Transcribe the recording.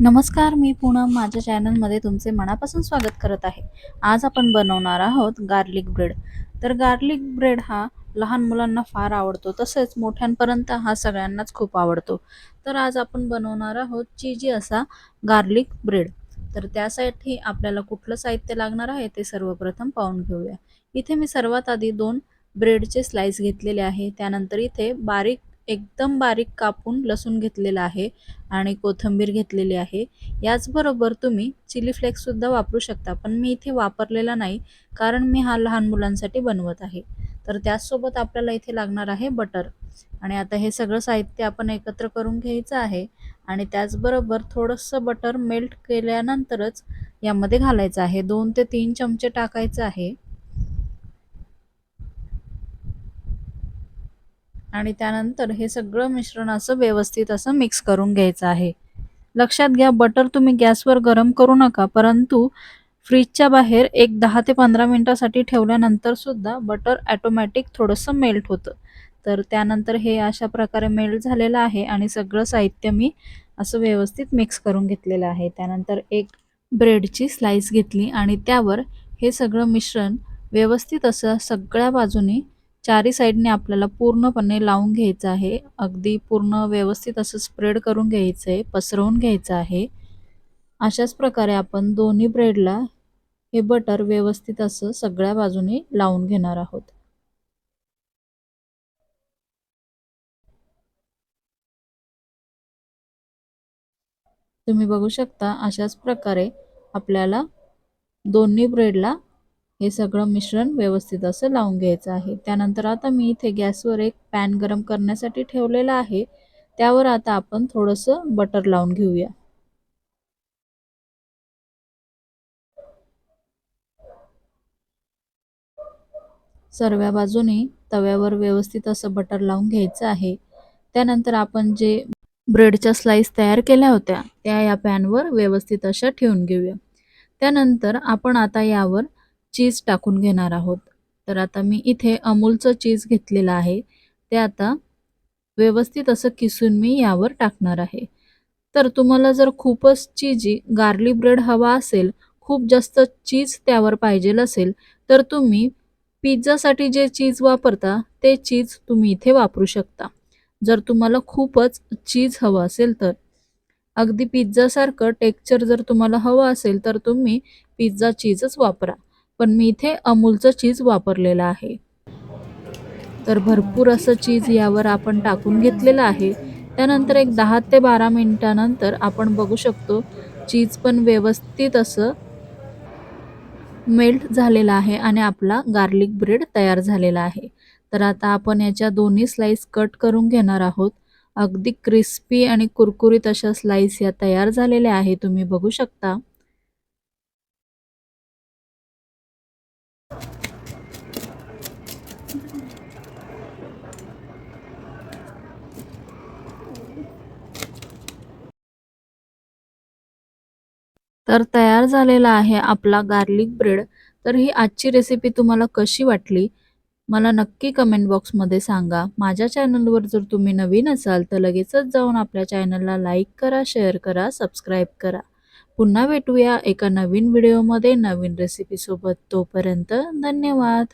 नमस्कार मी पूनम. माझ्या चॅनलमध्ये तुमचे मनापासून स्वागत करत आहे. आज आपण बनवणार आहोत गार्लिक ब्रेड. तर गार्लिक ब्रेड हा लहान मुलांना फार आवडतो. तसेच मोठ्यांपर्यंत हा सगळ्यांनाच खूप आवडतो. तर आज आपण बनवणार आहोत चीजी असा गार्लिक ब्रेड. तर त्यासाठी आपल्याला कुठलं साहित्य लागणार आहे ते सर्वप्रथम पाहून घेऊया. इथे मी सर्वात आधी दोन ब्रेडचे स्लाइस घेतलेले आहे. त्यानंतर इथे बारीक एकदम बारीक कापून लसूण घेतलेला आहे आणि कोथिंबीर घेतलेली आहे. याचबरोबर तुम्ही चिली फ्लेक्ससुद्धा वापरू शकता पण मी इथे वापरलेला नाही कारण मी हा लहान मुलांसाठी बनवत आहे. तर त्याचसोबत आपल्याला इथे लागणार आहे बटर. आणि आता हे सगळं साहित्य आपण एकत्र करून घ्यायचं आहे आणि त्याचबरोबर थोडंसं बटर मेल्ट केल्यानंतरच यामध्ये घालायचं आहे. दोन ते तीन चमचे टाकायचं आहे. आणि त्यानंतर हे सगळं मिश्रण असं व्यवस्थित असं मिक्स करून घ्यायचं आहे. लक्षात घ्या बटर तुम्ही गॅसवर गरम करू नका परंतु फ्रीजच्या बाहेर एक दहा ते पंधरा मिनटासाठी ठेवल्यानंतर सुद्धा बटर ॲटोमॅटिक थोडंसं मेल्ट होतं. तर त्यानंतर हे अशा प्रकारे मेल्ट झालेलं आहे आणि सगळं साहित्य मी असं व्यवस्थित मिक्स करून घेतलेलं आहे. त्यानंतर एक ब्रेडची स्लाईस घेतली आणि त्यावर हे सगळं मिश्रण व्यवस्थित असं सगळ्या बाजूनी चारी साईडने आपल्याला पूर्णपणे लावून घ्यायचं आहे. अगदी पूर्ण व्यवस्थित असं स्प्रेड करून घ्यायचं आहे पसरवून घ्यायचं आहे. अशाच प्रकारे आपण दोन्ही ब्रेडला हे बटर व्यवस्थित असं सगळ्या बाजूने लावून घेणार आहोत. तुम्ही बघू शकता अशाच प्रकारे आपल्याला दोन्ही ब्रेडला हे सगळं मिश्रण व्यवस्थित असं लावून घ्यायचं आहे. त्यानंतर आता मी इथे गॅसवर एक पॅन गरम करण्यासाठी ठेवलेला आहे. त्यावर आता आपण थोडंसं बटर लावून घेऊया. सर्व बाजूने तव्यावर व्यवस्थित असं बटर लावून घ्यायचं आहे. त्यानंतर आपण जे ब्रेडच्या स्लाइस तयार केल्या होत्या त्या या पॅनवर व्यवस्थित अशा ठेवून घेऊया. त्यानंतर आपण आता यावर चीज टाकून घेणार आहोत. तर आता मी इथे अमूलचं चीज घेतलेलं आहे. ते आता व्यवस्थित असं किसून मी यावर टाकणार आहे. तर तुम्हाला जर खूपच चीजी गार्ली ब्रेड हवा असेल खूप जास्त चीज त्यावर पाहिजे असेल तर तुम्ही पिझ्झासाठी जे चीज वापरता ते चीज तुम्ही इथे वापरू शकता. जर तुम्हाला खूपच चीज हवं असेल तर. अगदी पिझ्झासारखं टेक्चर जर तुम्हाला हवं असेल तर तुम्ही पिझ्झा चीजच वापरा. पण मी इथे अमूलचं चीज वापरलेलं आहे. तर भरपूर असं चीज यावर आपण टाकून घेतलेलं आहे. त्यानंतर एक दहा ते बारा मिनिटानंतर आपण बघू शकतो चीज पण व्यवस्थित असं मेल्ट झालेला आहे आणि आपला गार्लिक ब्रेड तयार झालेला आहे. तर आता आपण याच्या दोन्ही स्लाईस कट करून घेणार आहोत. अगदी क्रिस्पी आणि कुरकुरीत अशा स्लाइस या तयार झालेल्या आहे तुम्ही बघू शकता. तर तयार झालेला आहे आपला गार्लिक ब्रेड तर ही आजची रेसिपी तुम्हाला कशी वाटली? मला नक्की कमेंट बॉक्समध्ये सांगा. माझ्या चॅनलवर जर तुम्ही नवीन असाल तर लगेचच जाऊन आपल्या चॅनलला लाईक करा शेअर करा सबस्क्राईब करा. पुन्हा भेटूया एका नवीन व्हिडिओमध्ये नवीन रेसिपीसोबत तोपर्यंत धन्यवाद.